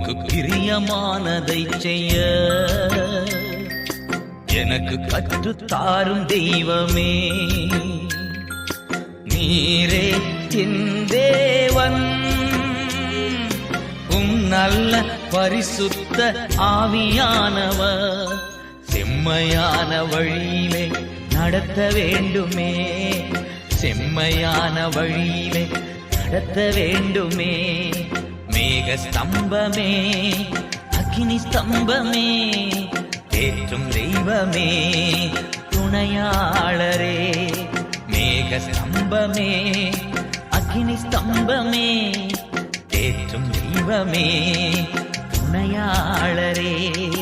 உமக்கு பிரியமானதை செய்ய. எனக்கு கற்றுத்தாரும் தெய்வமே. நீரே என் தேவன். உம் நல்ல பரிசுத்த ஆவியானவர். செம்மையான வழியிலே நடத்த வேண்டுமே. செம்மையான வழியிலே நடத்த வேண்டுமே. மேகஸ்தம்பமே அக்னி ஸ்தம்பமே தேற்றும் தெய்வமே துணையாளரே. மேகஸ்தம்பமே அக்னி ஸ்தம்பமே தேற்றும் தெய்வமே துணையாளரே.